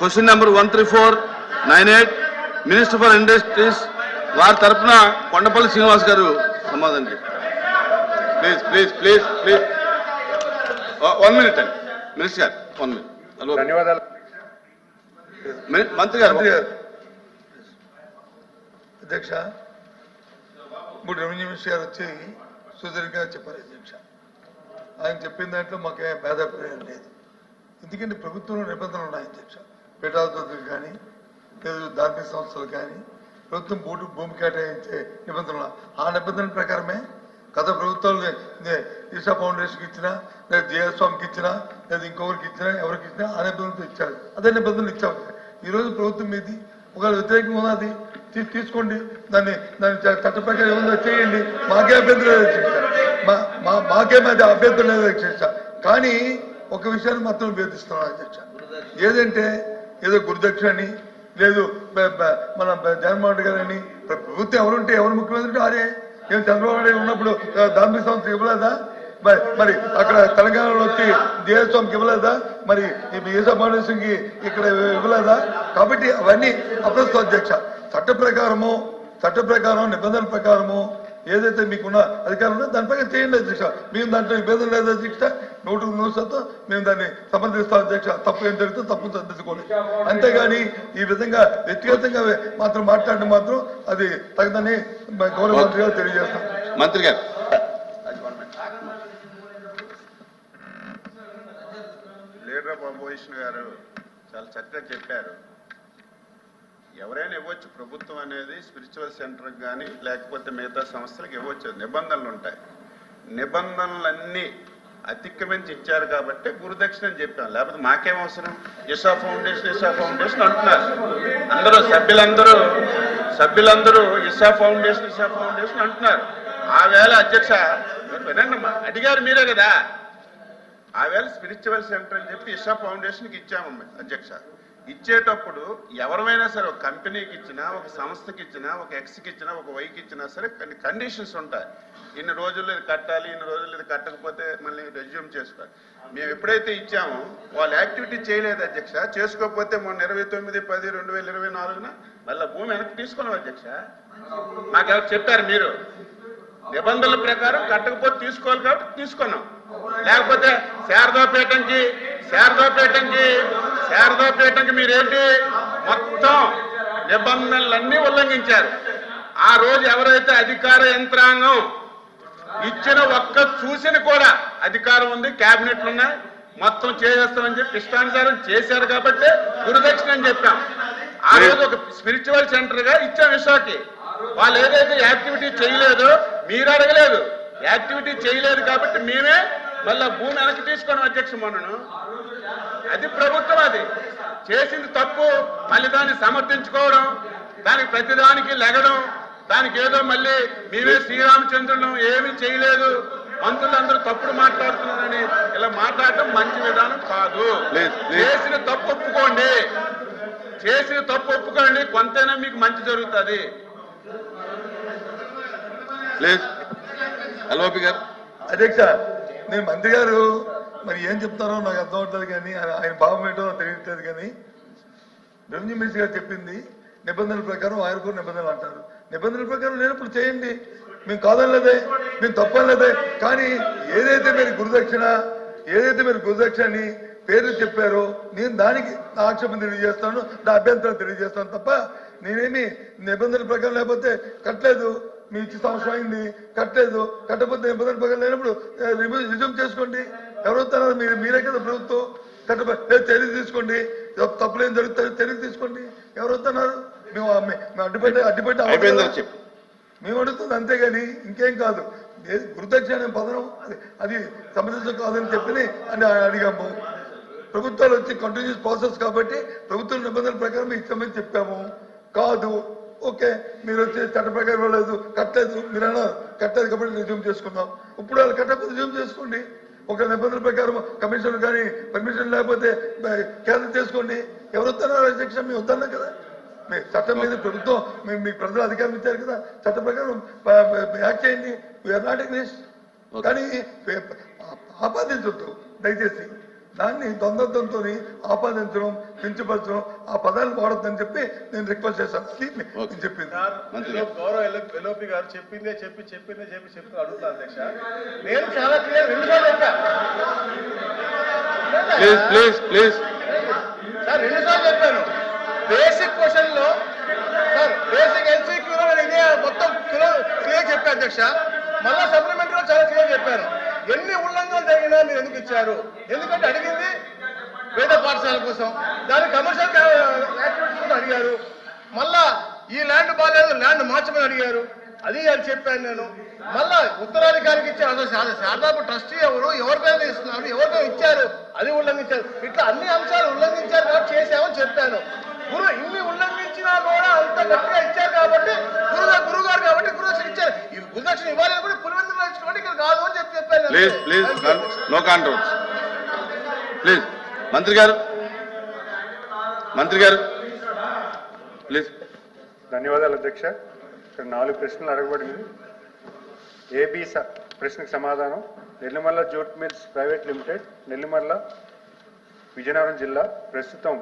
Question number one three four nine eight minister for industries వారి తరఫున కొండపల్లి శ్రీనివాస్ గారు సమాధానం చెప్పారు please please please please. One minute అండి. మినిస్టర్ గారు వన్ మినిట్. హలో. ధన్యవాదాలు. మిని- మంత్రి గారు. మంత్రి గారు. అధ్యక్ష ఇప్పుడు రెవెన్యూ మినిస్టర్ గారు వచ్చి సుదీర్ఘంగా చెప్పారు అధ్యక్ష. ఆయన చెప్పిన దాంట్లో మాకేం భేదాభిప్రాయం లేదు. ఎందుకంటే ప్రభుత్వంలో నిబంధనలు ఉన్నాయి అధ్యక్ష. పీఠాధిపతులు కానీ లేదు ధార్మిక సంస్థలు కానీ ప్రభుత్వం భూమి భూమి కేటాయించే నిబంధనలు. ఆ నిబంధనల ప్రకారమే గత ప్రభుత్వాలు ఈషా ఫౌండేషన్కి ఇచ్చినా లేదా జేఎస్ ఇచ్చినా లేదా ఇంకొకరికి ఇచ్చినా ఎవరికి ఇచ్చినా ఆ నిబంధనలతో ఇచ్చారు. అదే నిబంధనలు ఇచ్చాము ఈ రోజు ప్రభుత్వం మీది ఒకవేళ వ్యతిరేకంగా ఉన్నది తీసుకోండి. దాన్ని దాన్ని చట్ట ప్రకారం ఏముందో చేయండి. మాకే అభ్యంతరం లేదు మా మా- మాకేం అది అభ్యంతరం లేదు కానీ ఒక విషయాన్ని మాత్రం అభ్యర్థిస్తున్నాను అధ్యక్ష ఏదంటే ఏదో గురుదక్షిణ అని లేదు మన జగన్మోహన్ రెడ్డి గారని ప్ర- ప్రభుత్వం ఎవరుంటే ఎవరు ముఖ్యమంత్రి ఆరే. అరే ఏం చంద్రబాబు నాయుడు ఉన్నప్పుడు ఆ, దాంపి సంస్థ ఇవ్వలేదా? మరి మరి అక్కడ తెలంగాణలో వచ్చి దేవస్వామికి ఇవ్వలేదా? మరి ఈ ఈసా ఫౌండేషన్కి ఇక్కడ ఇవ్వలేదా? కాబట్టి అవన్నీ అప్రస్తుత అధ్యక్ష. చట్ట ప్రకారము చట్ట ప్రకారం నిబంధనల ప్రకారము ఏదైతే మీకున్న అధికారం ఉందో దాని ప్రకారం చేయండి అధ్యక్ష. మేము దాంట్లో ఇబ్బంది లేదు అధ్యక్ష. నూటికి నూరు శాతం మేము దాన్ని సమర్థిస్తాం అధ్యక్ష. తప్పు ఏం జరిగితే తప్పు సర్దించుకోండి అంతేగాని ఈ విధంగా వ్యక్తిగతంగా మాత్రం మాట్లాడడం మాత్రం అది తగదని గౌరవ మంత్రి గారు తెలియజేస్తాం మంత్రి గారు. లీడర్ అపోజిషన్ గారు చాలా చక్కగా చెప్పారు. ఎవరైనా ఇవ్వచ్చు. ప్రభుత్వం అనేది స్పిరిచువల్ సెంటర్కి కానీ లేకపోతే మిగతా సంస్థలకు ఇవ్వచ్చు. నిబంధనలు ఉంటాయి. నిబంధనలన్నీ అతిక్రమించి ఇచ్చారు కాబట్టి గురుదక్షిణ అని చెప్పాం. లేకపోతే మాకేం అవసరం? ఇషా ఫౌండేషన్ ఇషా ఫౌండేషన్ అంటున్నారు. అందరూ సభ్యులందరూ సభ్యులందరూ ఇషా ఫౌండేషన్ ఇషా ఫౌండేషన్ అంటున్నారు. ఆ వేళ అధ్యక్ష వినండమ్మా అడిగారు మీరే కదా. ఆవేళ స్పిరిచువల్ సెంటర్ అని చెప్పి ఇషా ఫౌండేషన్కి ఇచ్చామమ్మా అధ్యక్ష. ఇచ్చేటప్పుడు ఎవరమైనా సరే ఒక కంపెనీకి ఇచ్చినా ఒక సంస్థకి ఇచ్చినా ఒక ఎక్స్కి ఇచ్చినా ఒక వైకి ఇచ్చినా సరే కొన్ని కండిషన్స్ ఉంటాయి. ఇన్ని రోజుల్లో ఇది కట్టాలి ఇన్ని రోజుల్లో ఇది కట్టకపోతే మళ్ళీ రెజ్యూమ్ చేసుకోవాలి. మేము ఎప్పుడైతే ఇచ్చామో వాళ్ళు యాక్టివిటీ చేయలేదు అధ్యక్ష. చేసుకోకపోతే మొన్న ఇరవై తొమ్మిది పది రెండు వేల ఇరవై నాలుగున మళ్ళీ భూమి వెనక్కి తీసుకున్నాం అధ్యక్ష. మాకెవరు చెప్పారు మీరు? నిబంధనల ప్రకారం కట్టకపోతే తీసుకోవాలి కాబట్టి తీసుకున్నాం. లేకపోతే శారదాపేటంకి శారదాపేటంకి శారదాపేటంకి మీరేంటి? మొత్తం నిబంధనలన్నీ ఉల్లంఘించారు. ఆ రోజు ఎవరైతే అధికార యంత్రాంగం ఇచ్చిన ఒక్క చూసిన కూడా అధికారం ఉంది క్యాబినెట్లు ఉన్నాయి మొత్తం చేసేస్తామని చెప్పి ఇష్టానుసారం చేశారు కాబట్టి గురుదక్షిణ అని చెప్పాం. ఆ రోజు ఒక స్పిరిచువల్ సెంటర్గా ఇచ్చాం విశాఖకి. వాళ్ళు ఏదైతే యాక్టివిటీ చేయలేదో మీరు అడగలేదు. యాక్టివిటీ చేయలేదు కాబట్టి మేమే మళ్ళా భూమి వెనక్కి తీసుకున్నాం అధ్యక్ష మొన్నను. అది ప్రభుత్వం అది. చేసింది తప్పు మళ్ళీ దాన్ని సమర్థించుకోవడం దానికి ప్రతిదానికి లెగడం దానికి ఏదో మళ్ళీ మీరే శ్రీరామచంద్రులను ఏమీ చేయలేదు. మంత్రులందరూ తప్పుడు మాట్లాడుతున్నారని ఇలా మాట్లాడటం మంచి విధానం కాదు. చేసిన తప్పు ఒప్పుకోండి. చేసిన తప్పు ఒప్పుకోండి కొంతైనా మీకు మంచి జరుగుతుంది. అధ్యక్ష నేను మంత్రి గారు. మరి ఏం చెప్తారో నాకు అర్థం అవుతుంది కానీ ఆయన- భావం ఏంటో తెలియట్లేదు కానీ రెవెన్యూ మినిస్టర్ గారు చెప్పింది నిబంధనల ప్రకారం ఆయన కూడా నిబంధనలు అంటారు. నిబంధనల ప్రకారం లేనప్పుడు చేయండి. మేము కాదనలేదే మేము తప్పనలేదే కానీ ఏదైతే మీరు గురుదక్షిణ ఏదైతే మీరు గురుదక్షిణ అని పేర్లు చెప్పారో నేను దానికి నా ఆక్షేపం తెలియజేస్తాను నా అభ్యంతరం తెలియజేస్తాను తప్ప నేనేమి నిబంధనల ప్రకారం లేకపోతే కట్టలేదు. మీ ఇచ్చి సంవత్సరం అయింది కట్టలేదు. కట్టకపోతే నిబంధనల ప్రకారం లేనప్పుడు రిజ్యూమ్ చేసుకోండి. ఎవరు వస్తున్నారు మీరు మీరే కదా ప్రభుత్వం. కట్టబ లేదు చర్య తీసుకోండి. తప్పు- తప్పులేం జరుగుతాయి చర్య తీసుకోండి. ఎవరు వస్తున్నారు? మేము మేము అడ్డుపెట్టి అడ్డుపెట్టి మేము అడుగుతుంది అంతేగాని ఇంకేం కాదు. గురుదక్షిణ అనే పదం అది అది సమంజసం కాదని చెప్పి అని అడిగాము ప్రభుత్వాలు వచ్చి కంటిన్యూస్ ప్రాసెస్ కాబట్టి ప్రభుత్వ నిబంధనల ప్రకారం ఇచ్చామని చెప్పాము. కాదు. ఓకే మీరు వచ్చి చట్ట ప్రకారం ఇవ్వలేదు కట్టలేదు మీరు అన్నారు కట్టలేదు కాబట్టి రిజ్యూమ్ చేసుకున్నాం ఇప్పుడు వాళ్ళు కట్టకపోతే రిజ్యూమ్ చేసుకోండి. ఒక నిబంధనల ప్రకారం కమిషన్ కానీ పర్మిషన్ లేకపోతే క్యాన్సిల్ చేసుకోండి ఎవరు వస్తున్నారు అధ్యక్ష మేము వద్దన్నాం కదా. మీ చట్టం మీద ప్రభుత్వం మీ- మీ ప్రజలు అధికారం ఇచ్చారు కదా. చట్ట ప్రకారం యాక్ట్ చేయండి. వీఆర్ నాట్ ఎగ్నిస్ట్ కానీ ఆపాదించొద్దు దయచేసి. దాన్ని ద్వంద్వత్వంతో ఆపాదించడం కించపరచడం ఆ పదాన్ని వాడొద్దని చెప్పి నేను రిక్వెస్ట్ చేశాను. నేను చెప్పింది. గౌరవ గారు చెప్పిందే చెప్పి చెప్పిందే చెప్పి చెప్పి అడుగుతా అధ్యక్ష. నేను చాలా clear please please please sir రెండుసార్లు చెప్పాను. బేసిక్ క్వశ్చన్లో సార్ బేసిక్ ఎన్సీక్యూ లో నేను ఇదే మొత్తం క్లియర్ చెప్పాను అధ్యక్ష. మళ్ళా సప్లిమెంటరీ లో చాలా క్లియర్ చెప్పాను. ఎన్ని ఉల్లంఘనలు జరిగినా మీరు ఎందుకు ఇచ్చారు? ఎందుకంటే అడిగింది వేద పాఠశాల కోసం. దాని కమర్షియల్ యాక్టివిటీస్ కూడా అడిగారు. మళ్ళా ఈ ల్యాండ్ బాగాలేదు ల్యాండ్ మార్చమని అడిగారు. అది అని చెప్పాను నేను. మళ్ళా ఉత్తరాధికారికి ఇచ్చారు. శారదాపు ట్రస్టీ ఎవరు? ఎవరికైనా ఇస్తున్నారు? ఎవరికైనా ఇచ్చారు? అది ఉల్లంఘించారు. ఇట్లా అన్ని అంశాలు ఉల్లంఘించారు కాబట్టి చేశామని చెప్పాను. గురు ఇన్ని ఉల్లంఘించినా కూడా అంత గట్టిగా ఇచ్చారు కాబట్టి గురు గురువు గారు కాబట్టి గురుదక్షిణ ఇచ్చారు. ఈ గురుదక్షిణ ఇవ్వాలి కూడా పులివెందులు ఇచ్చుకోండి ఇక్కడ కాదు అని చెప్పి చెప్పాను please please no controversy please మంత్రి గారు. మంత్రి గారు. ప్లీజ్ ధన్యవాదాలు అధ్యక్ష. ఇక్కడ నాలుగు ప్రశ్నలు అడగబడింది. ఏబి స- ప్రశ్నకు సమాధానం. Nellimarla jute mills private limited Nellimarla Vizianagaram జిల్లా ప్రస్తుతం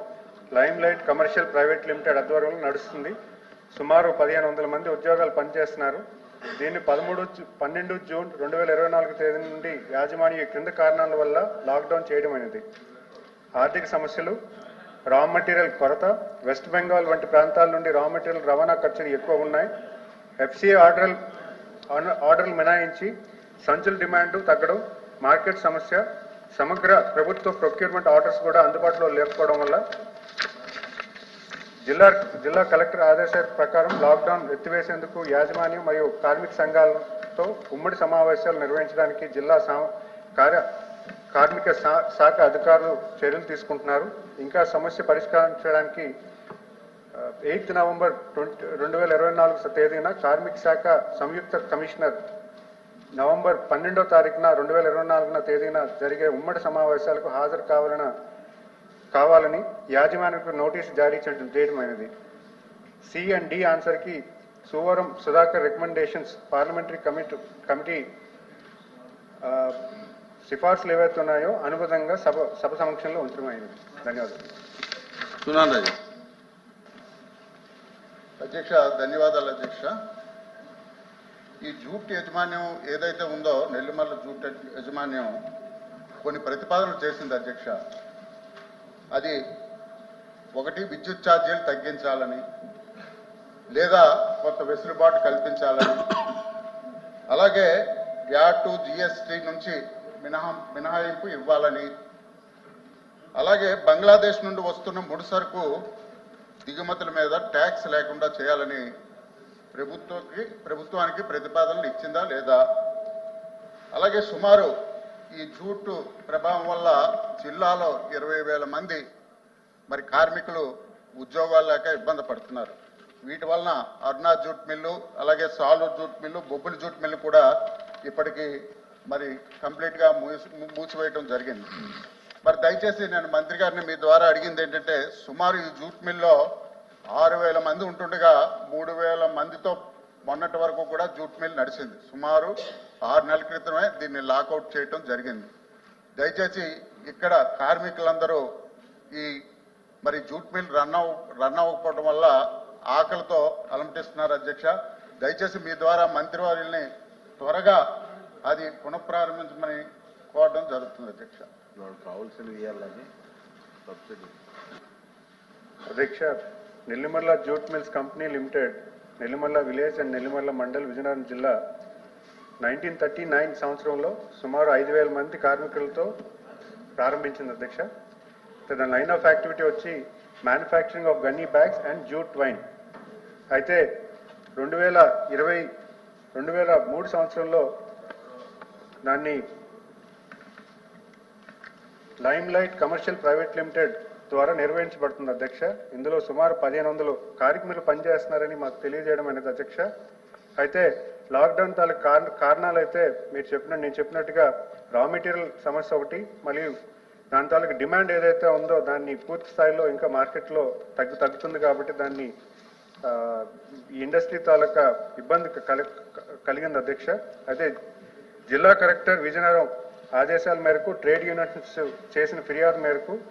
lime light commercial private limited ఆధ్వర్యంలో నడుస్తుంది. సుమారు పదిహేను వందల మంది ఉద్యోగాలు పనిచేస్తున్నారు. దీన్ని పదమూడు పన్నెండు జూన్ రెండు వేల ఇరవై నాలుగు తేదీ నుండి యాజమాన్య క్రింద కారణాల వల్ల లాక్డౌన్ చేయడం అనేది ఆర్థిక సమస్యలు రా మెటీరియల్ కొరత వెస్ట్ బెంగాల్ వంటి ప్రాంతాల నుండి రా మెటీరియల్ రవాణా ఖర్చులు ఎక్కువ ఉన్నాయి. ఎఫ్సిఏ ఆర్డర్లు ఆర్డర్లు మినాయించి సంచుల డిమాండ్ తగ్గడం మార్కెట్ సమస్య సమగ్ర ప్రభుత్వ ప్రొక్యూర్మెంట్ ఆర్డర్స్ కూడా అందుబాటులో లేకపోవడం వల్ల జిల్లా జిల్లా కలెక్టర్ ఆదేశాల ప్రకారం లాక్డౌన్ ఎత్తివేసేందుకు యాజమాన్యం మరియు కార్మిక సంఘాలతో ఉమ్మడి సమావేశాలు నిర్వహించడానికి జిల్లా సా- కార్య కార్మిక శా- శాఖ అధికారులు చర్యలు తీసుకుంటున్నారు. ఇంకా సమస్య పరిష్కరించడానికి ఎయిత్ నవంబర్ ట్వంటీ రెండు వేల ఇరవై నాలుగు తేదీన కార్మిక శాఖ సంయుక్త కమిషనర్ నవంబర్ పన్నెండో తారీఖున రెండు వేల ఇరవై నాలుగున తేదీన జరిగే ఉమ్మడి సమావేశాలకు హాజరు కావాలని కావాలని యాజమాన్యకు నోటీసు జారీ చేయడం చేయడమైనది C and D ఆన్సర్కి Suvaram Sudhakar recommendations parliamentary committee committee సిఫార్సులు ఏవైతే ఉన్నాయో అనుబంధంగా సభ సభ సమక్షంలో ఉంచడమైనది. ధన్యవాదాలు. అధ్యక్ష ధన్యవాదాలు అధ్యక్ష. ఈ జూట్ యాజమాన్యం ఏదైతే ఉందో నెల్లిమల్ల జూట్ యాజమాన్యం కొన్ని ప్రతిపాదనలు చేసింది అధ్యక్ష. అది ఒకటి విద్యుత్ ఛార్జీలు తగ్గించాలని లేదా కొంత వెసులుబాటు కల్పించాలని. అలాగే వ్యాటు జిఎస్టీ నుంచి మినహా మినహాయింపు ఇవ్వాలని. అలాగే బంగ్లాదేశ్ నుండి వస్తున్న ముడి సరుకు దిగుమతుల మీద ట్యాక్స్ లేకుండా చేయాలని ప్రభుత్వంకి ప్రభుత్వానికి ప్రతిపాదనలు ఇచ్చిందా లేదా? అలాగే సుమారు ఈ జూటు ప్రభావం వల్ల జిల్లాలో ఇరవై వేల మంది మరి కార్మికులు ఉద్యోగాలు లేక ఇబ్బంది పడుతున్నారు. వీటి వలన అరుణా జూట్ మిల్లు అలాగే సాలు jute mill Bobbili jute mill కూడా ఇప్పటికీ మరి కంప్లీట్గా మూసి మూసివేయటం జరిగింది. మరి దయచేసి నేను మంత్రి గారిని మీ ద్వారా అడిగింది ఏంటంటే సుమారు ఈ జూట్ మిల్లో ఆరు వేల మంది ఉంటుండగా మూడు వేల మందితో మొన్నటి వరకు కూడా జూట్ మిల్ నడిచింది. సుమారు ఆరు నెలల క్రితమే దీన్ని లాకౌట్ చేయటం జరిగింది. దయచేసి ఇక్కడ కార్మికులందరూ ఈ మరి జూట్ మిల్ రన్ అవ్ రన్ అవ్వకపోవడం వల్ల ఆకలితో అలమటిస్తున్నారు అధ్యక్ష. దయచేసి మీ ద్వారా మంత్రివారిని త్వరగా అది పునఃప్రారంభించమని కోరడం జరుగుతుంది అధ్యక్ష. అధ్యక్ష Nellimarla jute mills company limited Nellimarla village and Nellimarla mandal Vizianagaram జిల్లా. నైన్టీన్ థర్టీ నైన్ సంవత్సరంలో సుమారు ఐదు వేల మంది కార్మికులతో ప్రారంభించింది అధ్యక్ష. దాని లైన్ ఆఫ్ యాక్టివిటీ వచ్చి manufacturing of gunny bags and jute twine. అయితే రెండు వేల ఇరవై రెండు వేల మూడు సంవత్సరంలో దాన్ని lime light commercial private limited ద్వారా నిర్వహించబడుతుంది అధ్యక్ష. ఇందులో సుమారు పదిహేను వందలు కార్మికులు పనిచేస్తున్నారని మాకు తెలియజేయడం అనేది అధ్యక్ష. అయితే లాక్డౌన్ తాలూకు కారణ కారణాలు అయితే మీరు చెప్పిన నేను చెప్పినట్టుగా రా మెటీరియల్ సమస్య ఒకటి మరియు దాని తాలూకు డిమాండ్ ఏదైతే ఉందో దాన్ని పూర్తి స్థాయిలో ఇంకా మార్కెట్లో తగ్గు తగ్గుతుంది కాబట్టి దాన్ని ఈ ఇండస్ట్రీ తాలూకా ఇబ్బంది కలి కలిగింది అధ్యక్ష. అయితే జిల్లా కలెక్టర్ విజయనగరం ఆదేశాల మేరకు ట్రేడ్ యూనియన్స్ చేసిన ఫిర్యాదు మేరకు